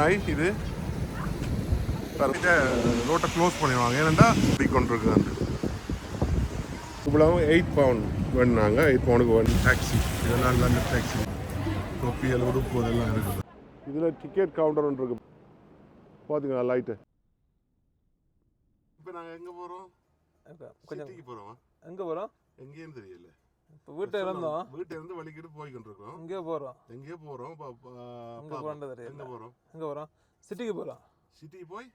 நாய் இது. ரோட்டை க்ளோஸ் பண்ணிடுவாங்க. ஏன்னா இப்படி கொண்டு இருக்குது இவ்வளவு எயிட் பவுண்ட் வேணுனாங்க எயிட் பவுண்டுக்கு ஒன் டாக்ஸி இதெல்லாம் நல்ல டாக்ஸி தொப்பி உடுப்பு இதெல்லாம் இருக்குது. இதில் டிக்கெட் கவுண்டர் ஒன்று இருக்கு. பார்த்தீங்களா லைட்டு இப்போ நாங்கள் எங்கே போகிறோம் கொஞ்சம் போகிறோம் எங்கே போகிறோம் எங்கேயும் தெரியல. இப்போ வீட்டை இருந்தோம் வீட்டை இருந்து வலிக்கிட்டு போய்கிட்டு இருக்கோம் இங்கே போகிறோம் எங்கேயோ போகிறோம் எங்கே போகிறது எங்கே போகிறோம் எங்கே போகிறோம் சிட்டிக்கு போகிறோம் சிட்டிக்கு போய்?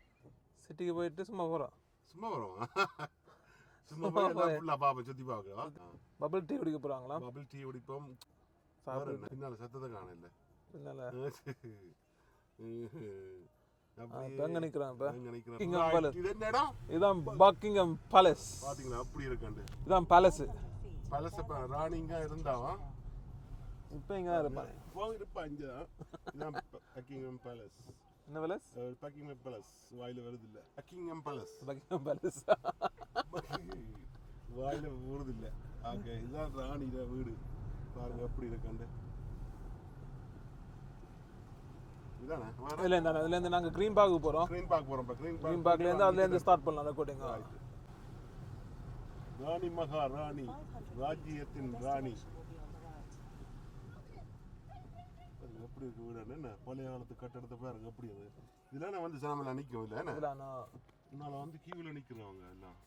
சிட்டிக்கு போயிட்டு சும்மா போகிறோம் சும்மா வரோம் சும்மா போய் எல்லாம் ஃபுல்லாக சுற்றி பார்க்கலாம் பபிள் டீ குடிக்க போகிறாங்களா பபிள் டீ குடிப்போம்? பின்னால சத்தத்தை காணல. பின்னால. இப்போ அப்படியே எங்கே இப்போ. நிக்கிறோம்? இங்க இடம் இதான் பக்கிங்கம் பேலஸ் பாத்தீங்களா? அப்படி இருக்காண்டு இதான் பேலஸ் பழச ராணிங்க இருந்தாவா இப்போ இங்கே தான் இருப்பாங்க இப்போ இருப்பா இங்கதான் இதான் பக்கிங்ஹாம் பேலஸ். என்ன பேலஸ்? Buckingham Palace. வாயில வருது இல்ல பக்கிங்ஹாம் பேலஸ். பக்கிங்கம் பேலஸ். வாயில ஊறுது இல்ல ஓகே இதுதான் ராணியோட வீடு. பாருங்க எப்படி இருக்காண்டு. இந்த இதுலேருந்து நாங்கள் க்ரீன் பார்க்கு போகிறோம் க்ரீன் பார்க் போறோம். க்ரீன் க்ரீன் பார்க்லேருந்து அதுலேருந்து ஸ்டார்ட் பண்ணலாம் ரெக்கார்டிங் ராணி மகா ராணி ராஜ்யத்தின் ராணி. எப்படி இருக்கு வீடு என்ன பழைய காலத்து கட்டடத்தை பாருங்க எப்படி அது. இதெல்லாம் நான் வந்து சாமியில் நிற்கும் இல்லை என்ன? இதில் நான் இதனால வந்து கியூவில் நிற்கிறவங்க எல்லாம்.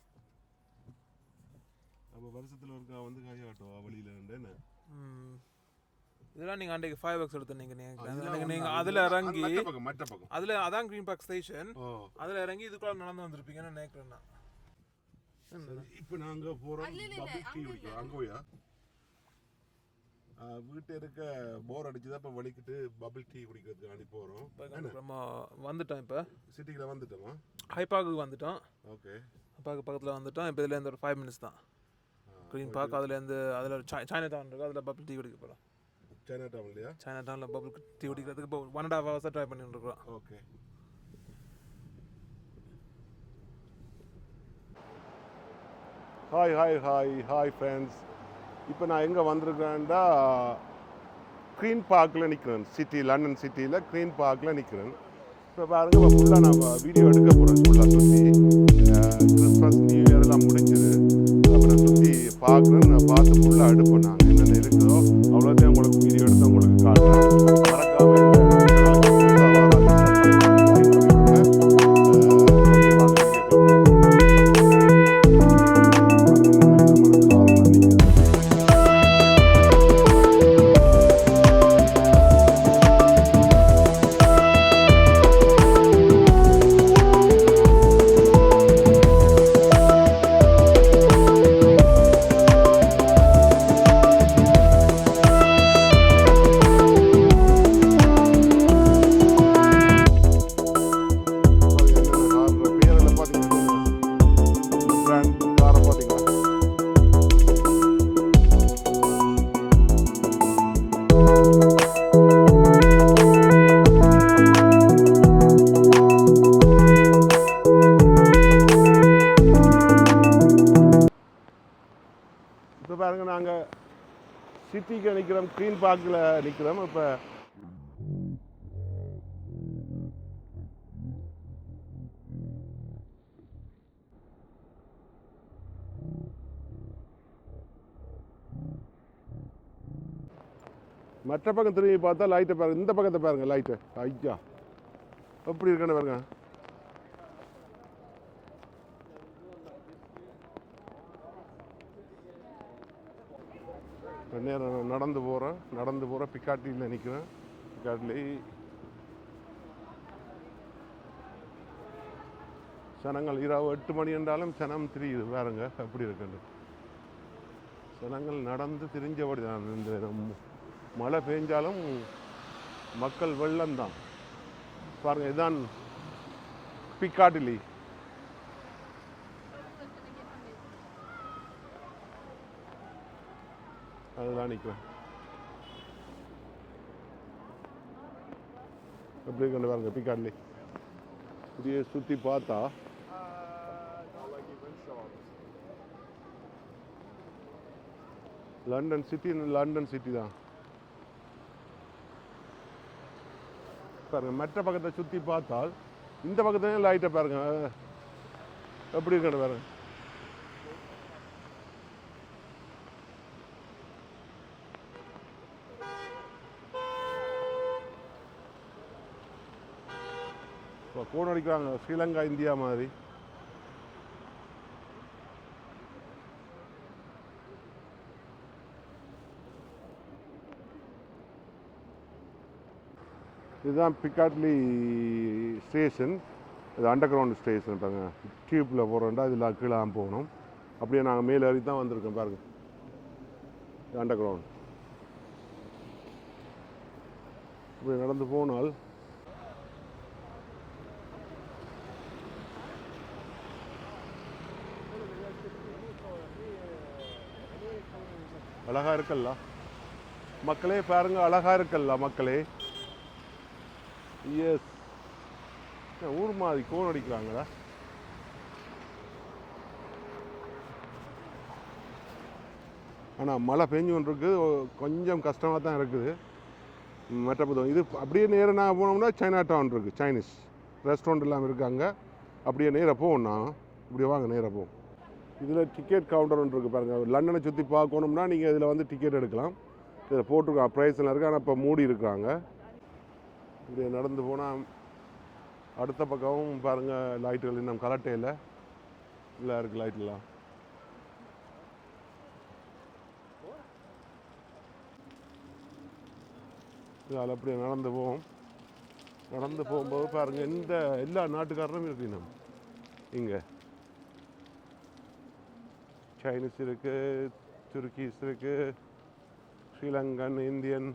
அப்போ வருஷத்தில் ஒருக்கா வந்து கையாட்டுவா வழியில் என்ன. இதெல்லாம் நீங்கள் அன்றைக்கு ஃபைவ் எக்ஸ் எடுத்து நீங்கள் நீங்கள் அதில் அது இறங்கி அதில் அதான் க்ரீன் பார்க் ஸ்டேஷன் அதில் இறங்கி இதுக்குள்ள நடந்து வந்திருப்பீங்கன்னு நினைக்கிறேன் இப்போ நாங்கள் போகிறோம் பபிள் டீ குடிக்கிறோம் அங்கே போயா வீட்டை இருக்க போர் அடிச்சுதான் இப்போ வலிக்கிட்டு பபிள் டீ குடிக்கிறதுக்கு அனுப்பி போகிறோம் இப்ப நம்ம வந்துட்டோம் இப்போ சிட்டியில் வந்துட்டோமா ஹைபாக்கு வந்துட்டோம் ஓகே ஹைபாக்கு பக்கத்தில் வந்துட்டோம் இப்போ இதுலேருந்து ஒரு ஃபைவ் மினிட்ஸ் தான் க்ரீன் பார்க் அதுலேருந்து அதில் சைனா டவுன் இருக்குது அதில் பபிள் டீ குடிக்க போகிறோம் சைனா டவுன் இல்லையா சைனா டவுனில் பபிள் டீ குடிக்கிறதுக்கு இப்போ ஒன் அண்ட் ஹாஃப் ஹவர்ஸாக ட்ரை பண்ணிட்டு இருக்கிறோம் okay hi hi hi hi friends இப்போ நான் எங்கே வந்திருக்கேன்டா க்ரீன் பார்க்கில் நிற்கிறேன் சிட்டி லண்டன் சிட்டியில் க்ரீன் பார்க்கில் நிற்கிறேன் இப்போ பாருங்கள் இப்போ ஃபுல்லாக நான் வீடியோ எடுக்க போகிறேன் ஃபுல்லாக சுற்றி கிறிஸ்மஸ் நியூ இயர் எல்லாம் முடிஞ்சுது. அப்புறம் சுற்றி பார்க்குறேன். நான் பார்த்து ஃபுல்லாக எடுப்பேன் நான். என்னென்ன இருக்குதோ அவ்வளோத்தையும் உங்களுக்கு வீடியோ எடுத்து உங்களுக்கு காட்டுறேன். சிட்டிக்கு நிற்கிறோம் க்ரீன் பார்க்கில் நிற்கிறோம் இப்போ மற்ற பக்கம் திரும்பி பார்த்தா லைட்டை பாருங்கள் இந்த பக்கத்தை பாருங்க லைட்டை ஐயா எப்படி இருக்கேன்னு பாருங்க. இப்ப நேரம் நடந்து போகிறேன் நடந்து போகிறேன் பிக்காட்டியில் நிற்கிறேன் பிக்காட்டிலே ஜனங்கள் இரவு எட்டு மணி என்றாலும் ஜனம் தெரியுது. பாருங்க எப்படி இருக்குது ஜனங்கள் நடந்து திரிஞ்சபடி தான் இந்த மழை பெஞ்சாலும் மக்கள் வெள்ளம்தான். பாருங்கள் இதுதான் பிக்காட்டிலி. அதெல்லாம் நிற்கிறேன் எப்படி கொண்டு பாருங்க பிக்காட்லி புதிய சுற்றி பார்த்தா லண்டன் சிட்டி லண்டன் சிட்டி தான். பாருங்க மற்ற பக்கத்தை சுற்றி பார்த்தால் இந்த பக்கத்துலேயும் லைட்டை பாருங்க. எப்படி இருக்கணும் பாருங்க இப்போ கோன் அடிக்கிறாங்க. ஸ்ரீலங்கா இந்தியா மாதிரி. இதுதான் பிக்காட்லி ஸ்டேஷன். இது அண்டர் கிரவுண்ட் ஸ்டேஷன் பாருங்க. டியூப்பில் போகிறோம்டா இதில் கீழே தான் போகணும். அப்படியே நாங்கள் மேலே ஏறி தான் வந்திருக்கோம் பாருங்க. அண்டர் கிரவுண்ட் இப்படி நடந்து போனால் அழகாக இருக்கல்ல. மக்களே பாருங்க அழகாக இருக்கல்ல மக்களே. எஸ் ஊர் மாதிரி கோன் அடிக்கிறாங்களா? ஆனால் மழை பெஞ்சு ஒன்று இருக்குது கொஞ்சம் கஷ்டமாக தான் இருக்குது. மற்ற இது அப்படியே நேராக நாங்கள் போனோம்னா சைனா டவுன் இருக்குது சைனீஸ் ரெஸ்டாரண்ட் எல்லாம் இருக்காங்க. அப்படியே நேராக போவோம் நான். இப்படி வாங்க நேராக போவோம். இதில் டிக்கெட் கவுண்டர் ஒன்று இருக்குது பாருங்கள் லண்டனை சுற்றி பார்க்கணும்னா நீங்கள் இதில் வந்து டிக்கெட் எடுக்கலாம். இதில் போட்டிருக்கோம் ப்ரைஸ்லாம் இருக்குது ஆனால் இப்போ மூடி இருக்காங்க. இப்படி நடந்து போனால் அடுத்த பக்கமும் பாருங்கள் லைட்டுகள் இன்னும் கலட்டையில் இல்லை. இருக்குது லைட்லாம் இதால் அப்படியே நடந்து போவோம். நடந்து போகும்போது பாருங்கள் இந்த எல்லா நாட்டுக்காரரும் இருக்கு நம்ம இங்கே. சைனீஸ் இருக்குது துருக்கீஸ் இருக்குது ஸ்ரீலங்கன் இந்தியன்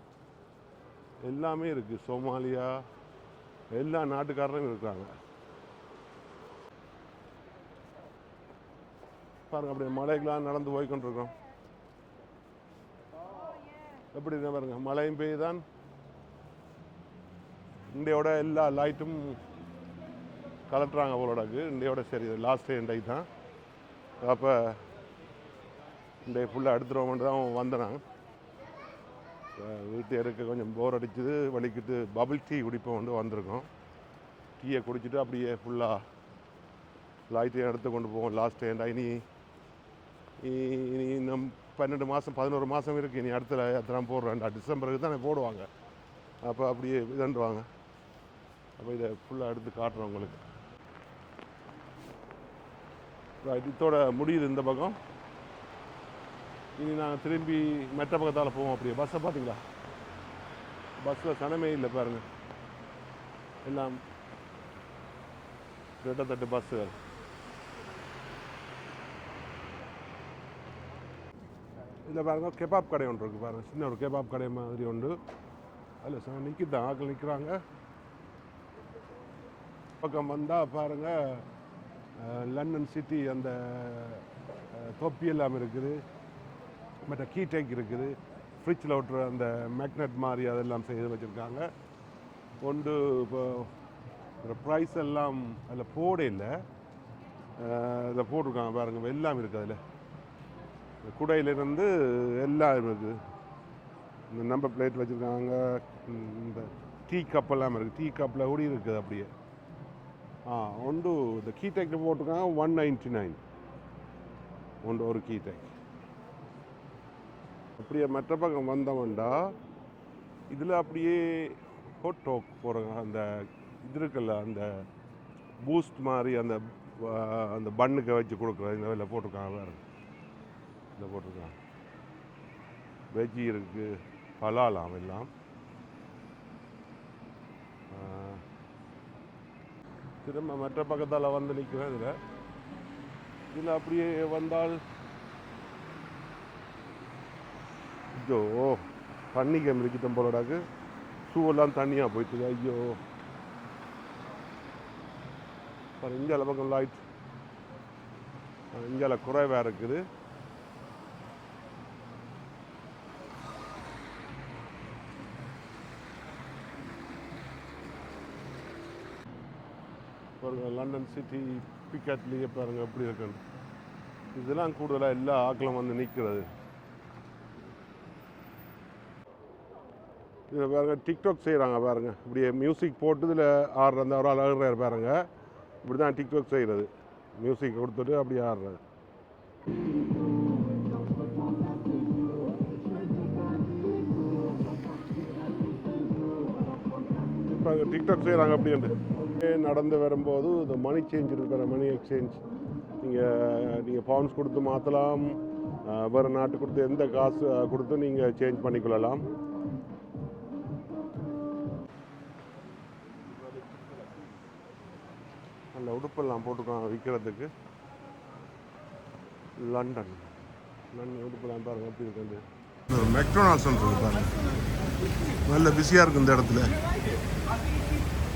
எல்லாமே இருக்குது சோமாலியா எல்லா நாட்டுக்காரரும் இருக்காங்க. பாருங்கள் அப்படியே மலைகளாக நடந்து போய் கொண்டிருக்கோம் எப்படி பாருங்க மழையும் பெய்யுதான். இந்தியோட எல்லா லைட்டும் கலட்டுறாங்க அவளோடக்கு இந்தியோட சரி லாஸ்ட் டே தான். அப்போ இந்த ஃபுல்லாக எடுத்துருவோம்னு தான் வந்தேன் நான் வீட்டு கொஞ்சம் போர் அடிச்சுது வலிக்கிட்டு பபிள் டீ குடிப்போம் வந்து வந்திருக்கோம். டீயை குடிச்சிட்டு அப்படியே ஃபுல்லாக லைட்டையும் எடுத்து கொண்டு போவோம். லாஸ்ட் ஏண்டா இனி இனி- இன்னும் பன்னெண்டு மாதம் பதினோரு மாதம் இருக்குது இனி அடுத்த எத்தனை போடுறேன்டா. டிசம்பருக்கு தான் போடுவாங்க. அப்போ அப்படியே இதண்டுவாங்க அப்போ இதை ஃபுல்லாக எடுத்து காட்டுறோம் உங்களுக்கு. இதோட முடியுது இந்த பக்கம். இனி நாங்கள் திரும்பி மெட்ட பக்கத்தால் போவோம் அப்படியே. பஸ்ஸை பார்த்தீங்களா? பஸ்ஸில் சனமே இல்லை பாருங்க. எல்லாம் கிட்டத்தட்ட பஸ்ஸுகள். இதில் பாருங்க கெபாப் கடை ஒன்று இருக்குது பாருங்கள் சின்ன ஒரு கெபாப் கடை மாதிரி உண்டு. அதில் சார் நிற்கிதான் ஆக்கள் நிற்கிறாங்க. பக்கம் வந்தால் பாருங்கள் லண்டன் சிட்டி அந்த தொப்பி எல்லாம் இருக்குது. மற்ற கீடேக் இருக்குது. ஃப்ரிட்ஜில் ஒட்டுற அந்த மேக்னெட் மாதிரி அதெல்லாம் செய்து வச்சுருக்காங்க. ஒன்று இப்போ ப்ரைஸ் எல்லாம் அதில் போட இல்லை. இதில் போட்டிருக்காங்க பாருங்க எல்லாம் இருக்குது அதில். இந்த குடையிலிருந்து எல்லாம் இருக்குது இந்த நம்பர் பிளேட் வச்சுருக்காங்க. இந்த டீ கப்பெல்லாம் இருக்குது டீ கப்பில் கூட இருக்குது அப்படியே. ஆ ஒன்று இந்த கீ டேக்கில் போட்டிருக்காங்க ஒன் நைன்ட்டி நைன் ஒன்று ஒரு கீ டேக் அப்படியே மற்ற பக்கம் வந்தவன்டா இதில் அப்படியே ஹோட் டோக் போகிறாங்க அந்த இது இருக்குல்ல அந்த பூஸ்ட் மாதிரி அந்த அந்த பண்ணுக்கு வச்சு கொடுக்குற இந்த வேலை போட்டிருக்காங்க வேறு இதில் போட்டிருக்காங்க. வெஜ்ஜி இருக்குது பலாலாம் எல்லாம் திரும்ப மற்ற பக்கத்தால் வந்து நிற்கிறேன் இதில். இதில் அப்படியே வந்தால் ஐயோ தண்ணி கேம் இருக்கிட்டம் போலடாக்கு ஷூவெல்லாம் தண்ணியாக போயிட்டு ஐயோ. அப்புறம் இந்தியாவில் பக்கம் லைட் இந்தியாவில் குறைவாக இருக்குது. பாருங்க லண்டன் சிட்டி பிக்காட்லேயே பாருங்கள் எப்படி இருக்குன்னு. இதெல்லாம் கூடுதலாக எல்லா ஆக்களும் வந்து நிற்கிறது இதில் பாருங்க டிக்டாக் செய்கிறாங்க பாருங்கள் இப்படியே மியூசிக் போட்டு இதில் ஆடுற அந்த ஒரு ஆள் ஆடுறாரு இப்படி தான் டிக்டாக் செய்கிறது மியூசிக் கொடுத்துட்டு அப்படியே ஆடுறது. இப்போ அங்கே டிக்டாக் செய்கிறாங்க அப்படின்ட்டு நடந்து வரும்போது இந்த மணி சேஞ்ச் இருக்கிற மணி எக்ஸ்சேஞ்ச் நீங்கள் நீங்கள் ஃபார்ம்ஸ் கொடுத்து மாற்றலாம் வேறு நாட்டு கொடுத்து எந்த காசு கொடுத்து நீங்கள் சேஞ்ச் பண்ணிக்கொள்ளலாம். உடுப்பெல்லாம் போட்டுருக்காங்க விற்கிறதுக்கு லண்டன் லண்டன் உடுப்பெல்லாம் பாருங்க எப்படி இருக்கு மெக்டொனால்ட்ஸ் இருக்கு பாருங்க நல்ல பிஸியாக இருக்கு இந்த இடத்துல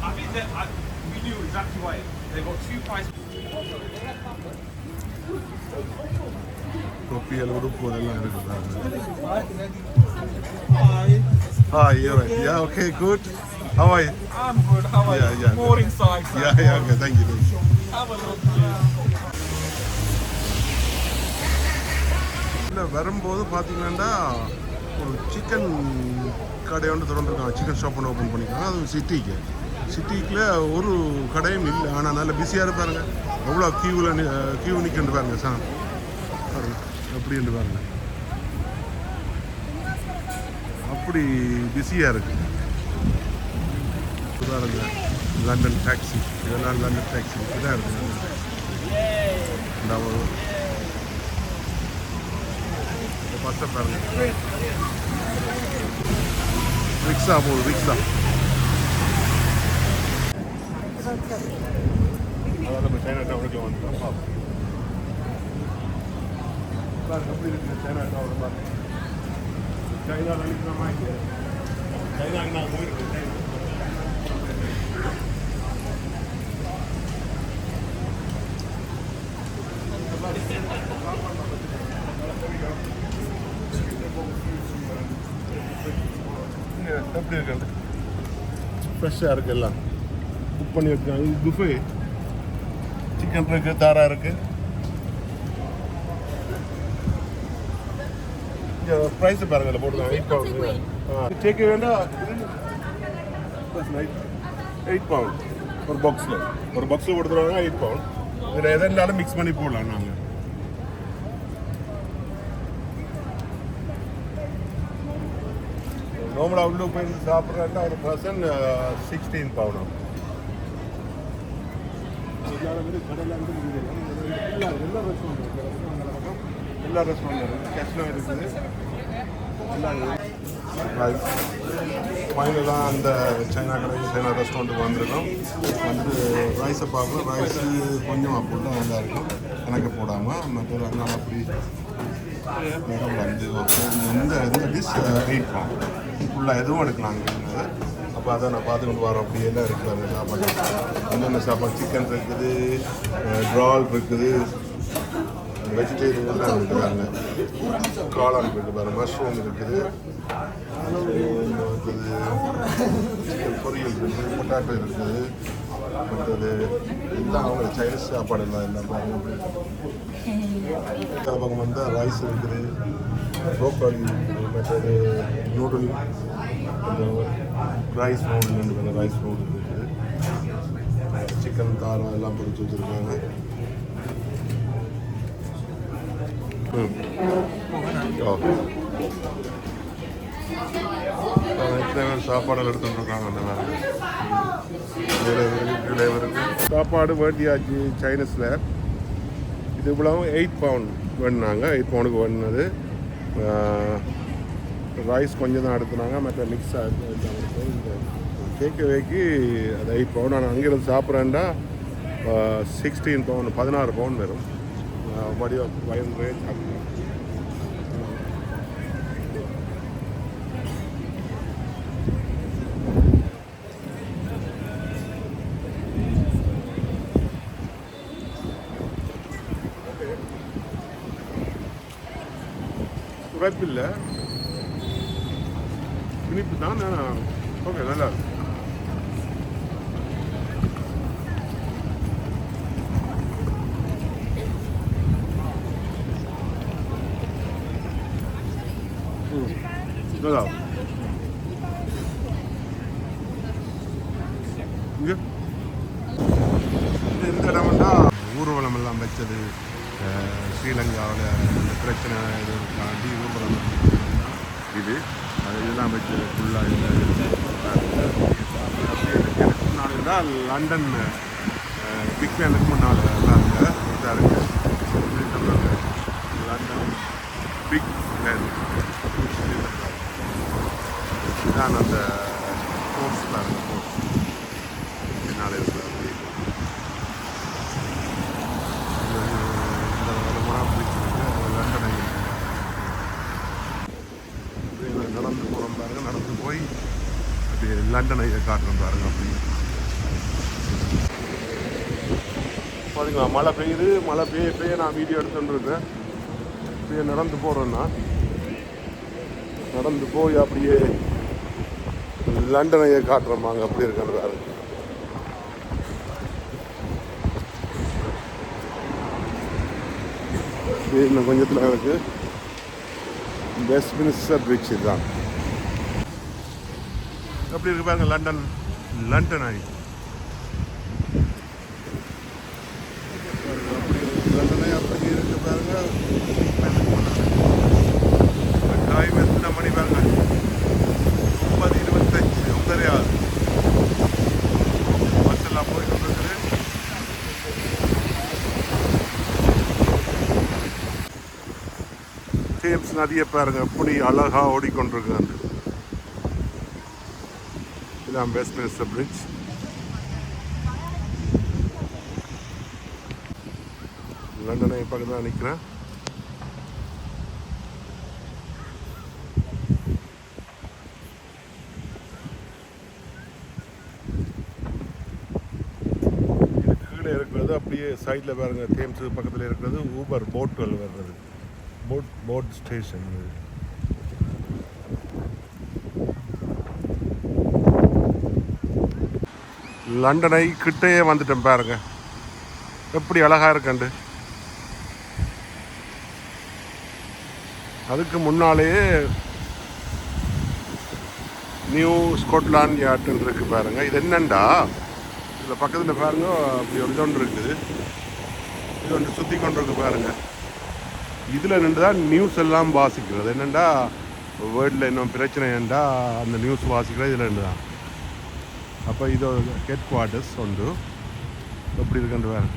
I mean, they- I, we knew exactly why. They've got two price. தொப்பியல் உடுப்பு எல்லாம் இருக்கு பாருங்க Hi, you're right. Yeah, okay, good. How are you? I'm good. How are Yeah, you? yeah, More inside. sir. Yeah, yeah, okay, thank you. Thank you. இல்லை வரும்போது பார்த்தீங்கன்னா ஒரு chicken கடை வந்து திறந்துருக்காங்க. சிக்கன் ஷாப் ஒன்று ஓப்பன் பண்ணியிருக்காங்க. அது சிட்டிக்கு. சிட்டிக்கில் ஒரு கடையும் இல்லை. ஆனால் நல்ல பிஸியாக இருப்பாருங்க. எவ்வளோ கியூவில் கியூ நிற்கின்ற பாருங்க சார். பாருங்க. எப்படி பாருங்க. அப்படி பிஸியாக இருக்குது பாருங்க. லண்டன் டாக்ஸி இதெல்லாம் லண்டன் டாக்ஸி தான் இருக்குது இந்த ஒரு பஸ்ஸை பாருங்க ரிக்ஷா போகுது ரிக்ஷா அதான் நம்ம சைனா டவுனுக்கு வந்துட்டோம் எப்படி சைனா டவுன் சைனாவில் சைனாக்கு நான் போயிருக்கேன் ஃப்ரெஷ்ஷாக இருக்கு எல்லாம். குக் பண்ணி வச்சுருக்காங்க. இது புஃபே சிக்கன் இருக்கு தாரா இருக்கு. ப்ரைஸ் பாருங்க இதில் போட்டுருக்காங்க. எயிட் பவுண்ட் டேக் வேண்டாம். எயிட் பவுண்ட் ஒரு பாக்ஸில் ஒரு பாக்ஸில் கொடுத்துருவாங்க எயிட் பவுண்ட் இதில் இருந்தாலும் மிக்ஸ் பண்ணி போடலாம் நாங்கள் நார்மலாக உள்ளே போய் சாப்பிட்றா ஒரு பர்சன் சிக்ஸ்டீன் பவுனும் எல்லா ரெஸ்டாரண்ட் இருக்குது கேஷ்னோ இருக்குது ஃபைனலாக அந்த சைனா கடைக்கு சைனா ரெஸ்டாரண்ட்டுக்கு வந்திருக்கோம். வந்து ரைஸை பார்ப்போம் ரைஸு கொஞ்சம் போட்டு நல்லா இருக்கும். எனக்கு போடாமல் மற்ற அதனால அப்படி நேரம் வந்து எந்த இந்த டிஷ் வெயிட் பண்ணும் ஃபுல்லாக எதுவும் எடுக்கலாம் அப்போ அதை நான் பார்த்து கொண்டு வரோம். அப்படி எல்லாம் இருக்குது அந்த சாப்பாடு என்னென்ன சாப்பாடு? சிக்கன் இருக்குது ட்ரால் இருக்குது. வெஜிடேரியன் எல்லாம் காளான் இருக்குது பாருங்க. மஷ்ரூம் இருக்குது. இருக்குது சிக்கன் பொரியல் இருக்குது. பொட்டாட்டோ இருக்குது. மற்றது எல்லாம் அவங்க சைனீஸ் சாப்பாடு எல்லாம். என்ன பாருங்க அப்படி இந்த பக்கம் வந்து ரைஸ் இருக்குது. ப்ரோக்கோலி மற்றது நூடுல் ரைஸ் நூடுல் இருக்குது ரைஸ் நூடுல் இருக்குது. சிக்கன் காரம் எல்லாம் பொரிச்சு வச்சுருக்காங்க. எத்தனை பேர் சாப்பாடு எடுத்துட்டு இருக்காங்க அந்த மாதிரி. சாப்பாடு வேண்டியாச்சு சைனஸில் இது இவ்வளவும் எயிட் பவுண்ட் வேணுனாங்க. எயிட் பவுண்டுக்கு வேணுனது. ரைஸ் கொஞ்சம் தான் எடுத்துனாங்க. மற்ற மிக்ஸ் கேக்கு வேக்கி அது எயிட் பவுண்ட் ஆனால் அங்கேருந்து சாப்பிட்றேன்டா சிக்ஸ்டீன் பவுண்ட் பதினாறு பவுண்ட் வரும். வடிவ வயது ரேட் உரைப்பில்லை இனிப்பு தான் ஆனால் ஓகே நல்லா இருக்கு. ம் நல்லா பார்த்தீங்கன்னா லண்டன் பிக் பேனுக்கு முன்னால் பாருங்க இதாக இருக்குது லண்டன் பிக் பேன் இதுதான் அந்த கோர்ஸ் பாருங்க கோர்ஸ் பின்னால் இருக்கிற அப்படி இது இந்த வளமான பிரிட்ஜ் இருக்கு லண்டனை அப்படியே நான் நடந்து போகிறோம் பாருங்க நடந்து போய் அப்படியே லண்டனை காட்டுறோம் பாருங்க அப்படி பாத்தீங்களா மழை பெய்யுது மழை பெய்ய பெய்ய நான் வீடியோ எடுத்துட்டு இருக்கேன் அப்படியே நடந்து போகிறேன்னா நடந்து போய் அப்படியே லண்டனையை காட்டுறோமாங்க அப்படி இருக்கிறது பாருங்க இன்னும் கொஞ்சத்தில் எனக்கு வெஸ்ட்மினிஸ்டர் பிரிட்ஜ் தான் எப்படி இருக்கு பாருங்க லண்டன் லண்டன் ஆகி லண்டனை அப்படி இருக்கு பாருங்க டைம் எத்தனை மணி பாருங்க ஒன்பது இருபத்தஞ்சு ஒன்பதே ஆகுது பஸ் எல்லாம் போயிட்டு இருக்குது தேம்ஸ் நதியை பாருங்க எப்படி அழகாக ஓடிக்கொண்டிருக்கு அந்த இதான் வெஸ்ட்மினிஸ்டர் பிரிட்ஜ் லண்டனை பக்கத்தில் தான் நிற்கிறேன் கீழே இருக்கிறது அப்படியே சைடில் பாருங்கள் தேம்ஸ் பக்கத்தில் இருக்கிறது ஊபர் போட்டுகள் வர்றது. போட் போட் ஸ்டேஷன் லண்டனை கிட்டேயே வந்துட்டேன் பாருங்க. எப்படி அழகா இருக்கண்டு. அதுக்கு முன்னாலேயே நியூ ஸ்காட்லாண்ட் யார்டுன்னு இருக்குது பாருங்க. இது என்னண்டா? இதில் பக்கத்தில் பாருங்க அப்படி ஒரு இதொன்று இருக்குது. இது ஒன்று சுற்றி கொண்டு இருக்கு பாருங்கள் இதில் நின்று தான் நியூஸ் எல்லாம் வாசிக்கிறது. என்னென்னா வேர்ல்டில் இன்னும் பிரச்சனை என்றா அந்த நியூஸ் வாசிக்கிறது இதில் நின்று தான் அப்போ இது ஹெட் குவார்ட்டர்ஸ் உண்டு. எப்படி இருக்குன்ற வேறு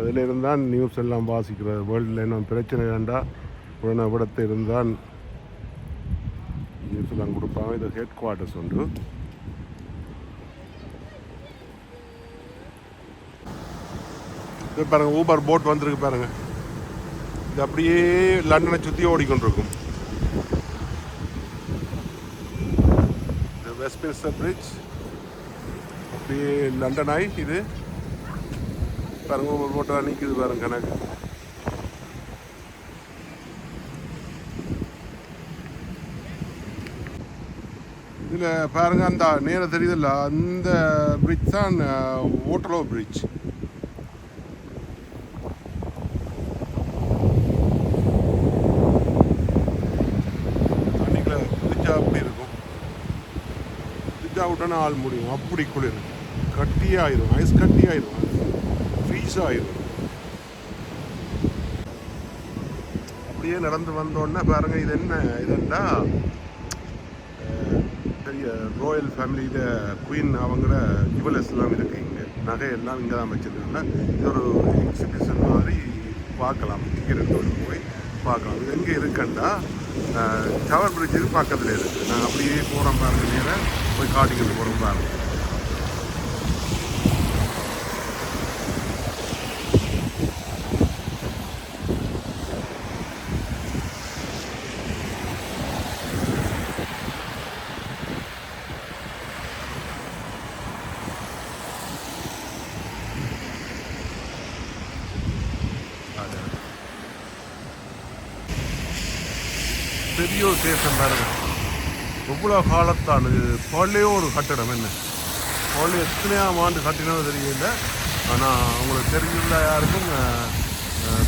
அதில் இருந்தால் நியூஸ் எல்லாம் வாசிக்கிறது. வேர்ல்டில் இன்னும் பிரச்சனை வேண்டா உடனே விடத்தை இருந்தால் நியூஸ் எல்லாம் கொடுப்பாங்க. இது ஹெட் குவார்ட்டர்ஸ் உண்டு. இது பாருங்க ஊபர் போட் வந்திருக்கு பாருங்க. இது அப்படியே லண்டனை சுற்றி ஓடிக்கொண்டிருக்கும். இது வெஸ்ட்மின்ஸ்டர் பிரிட்ஜ் அப்படியே லண்டன் ஆகி இது. பாருங்க ஊபர் போட்டால் நிற்குது பாருங்க கணக்கு. இதில் பாருங்க அந்த நேரம் தெரியுதுல்ல அந்த பிரிட்ஜ் தான் ஓட்டலோ பிரிட்ஜ் தண்ணிக்குள்ள குதிச்சா அப்படி இருக்கும் குதிச்சா ஆள் முடியும்? அப்படி குளிர். கட்டியாயிரும். ஐஸ் கட்டியாயிரும். ஃப்ரீஸ் ஆயிரும். அப்படியே நடந்து வந்தோடனே பாருங்க இது என்ன? இதுண்டா பெரிய ராயல் ஃபேமிலியில் குயின் அவங்கள ஜுவல்லர்ஸ் எல்லாம் இருக்கு இங்கே. நகை எல்லாம் இங்கே தான் வச்சிருக்காங்க. இது ஒரு எக்ஸிபிஷன் மாதிரி பார்க்கலாம். டிக்கெட் போய் பார்க்கலாம். இது எங்கே இருக்குன்னா டவர் பிரிட்ஜுக்கு பக்கத்தில் இருக்குது நாங்கள் அப்படியே போகிறோம் பாருங்க நேரம் போய் காட்டிக்கிட்டு போகிறோம் பாருங்க அது. பெரிய ஒரு தேசம் பாருங்க எவ்வளோ காலத்தான் இது பழைய ஒரு கட்டடம் என்ன? பழைய எத்தனையாம் ஆண்டு கட்டினது தெரியல. ஆனால் உங்களுக்கு தெரிஞ்சிருந்தா யாருக்கும்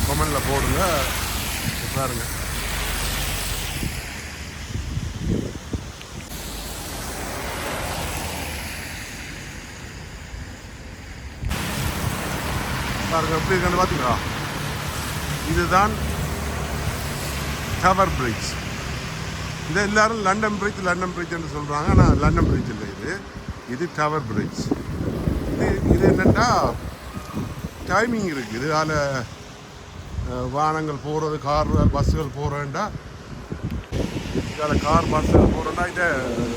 கமெண்டில் போடுங்க. பாருங்க. பாருங்க எப்படி இருக்கேன்னு பார்த்தீங்களா இதுதான் டவர் பிரிட்ஜ் இதை எல்லாரும் லண்டன் பிரிட்ஜ் லண்டன் பிரிட்ஜ்னு சொல்கிறாங்க ஆனால் லண்டன் பிரிட்ஜ் இல்லை இது. இது டவர் பிரிட்ஜ் இது இது என்னென்னா டைமிங் இருக்குது இதால் வாகனங்கள் போகிறது கார் பஸ்ஸுகள் போகிறேன்டா இதால் கார் பஸ்ஸுகள் போகிறேன்னா இதை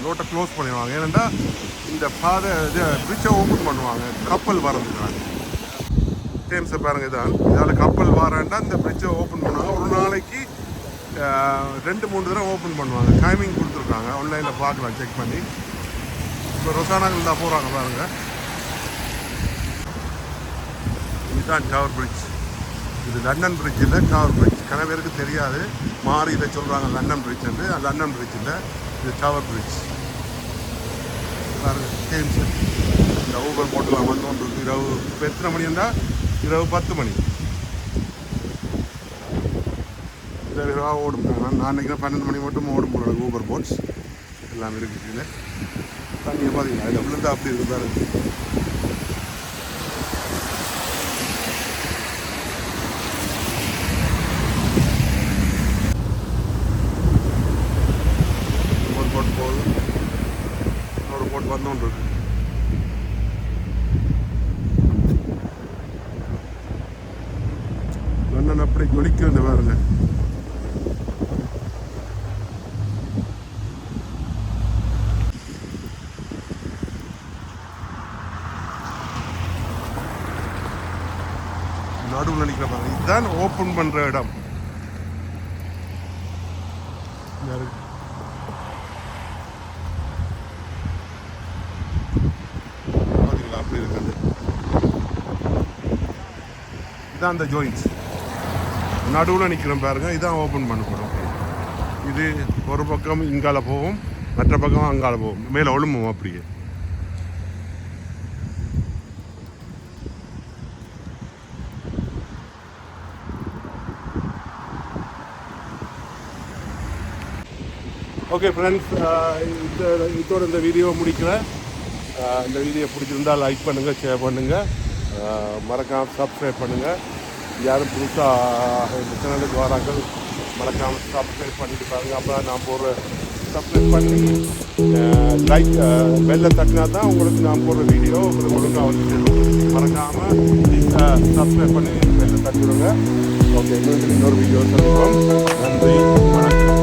ரோட்டை க்ளோஸ் பண்ணிடுவாங்க. ஏனெண்டா இந்த பாதை இதை பிரிட்ஜை ஓப்பன் பண்ணுவாங்க. கப்பல் வரதுக்காக டேம்ஸை பாருங்க இதான். இதால் கப்பல் வரேன்டா இந்த பிரிட்ஜை ஓப்பன் பண்ணுவாங்க. ஒரு நாளைக்கு ரெண்டு மூணு தடவை ஓப்பன் பண்ணுவாங்க. டைமிங் கொடுத்துருக்காங்க. ஆன்லைனில் பார்க்கலாம் செக் பண்ணி. இப்போ ரொசானாங்கள் தான் போகிறாங்க பாருங்க. இதுதான் டவர் பிரிட்ஜ் இது லண்டன் பிரிட்ஜ் இல்லை டவர் பிரிட்ஜ் கன பேருக்கு தெரியாது. மாறி இதை சொல்கிறாங்க லண்டன் பிரிட்ஜ் வந்து லண்டன் பிரிட்ஜ் இல்லை இது டவர் பிரிட்ஜ் பாருங்கள் இந்த ஊபர் போட்டுலாம் வந்து ஒன்று இரவு இப்போ எத்தனை மணி இருந்தால் இரவு பத்து மணி. இரவாக ஓடும். நான் நான் நினைக்கிறேன் பன்னெண்டு மணி மட்டும் ஓடும் போகிற ஊபர் போட்ஸ் எல்லாம் இருக்குது கீழே தண்ணியை பார்த்தீங்கன்னா இதில் விழுந்தா அப்படி இருக்குது பாருங்க ஒரு போட் போகுது. லண்டன் அப்படி ஜொலிக்கிறது பாருங்க. நடுவில் நினைக்கிற பாருங்க இதுதான் ஓப்பன் பண்ணுற இடம். இந்த அப்படி இருக்குது. இதான் அந்த ஜோயின்ஸ் நடுவில் நிற்கிறோம் பாருங்க. இதான் ஓப்பன் பண்ண போகிறோம் இது ஒரு பக்கம் இங்கால போகும் மற்ற பக்கம் அங்கால போகும். மேலே ஒழும்பும் அப்படியே. ஓகே ஃப்ரெண்ட்ஸ் uh, இந்த இதோட இந்த வீடியோவை முடிக்கிறேன் uh, இந்த வீடியோ பிடிச்சிருந்தால் லைக் பண்ணுங்கள் ஷேர் பண்ணுங்கள் uh, மறக்காமல் சப்ஸ்கிரைப் பண்ணுங்கள் யாரும் புதுசாக இந்த சேனலுக்கு வராங்க மறக்காமல் சப்ஸ்கிரைப் பண்ணிட்டு பாருங்கள் அப்போ நான் போடுற சப்ஸ்கிரைப் பண்ணி லைக் பெல்லை தட்டினா தான் உங்களுக்கு நான் போடுற வீடியோ உங்களுக்கு ஒழுங்காக வந்து மறக்காமல் சப்ஸ்கிரைப் பண்ணி பெல்லை தட்டிவிடுங்க ஓகே இன்னொரு இன்னொரு வீடியோ நன்றி வணக்கம்.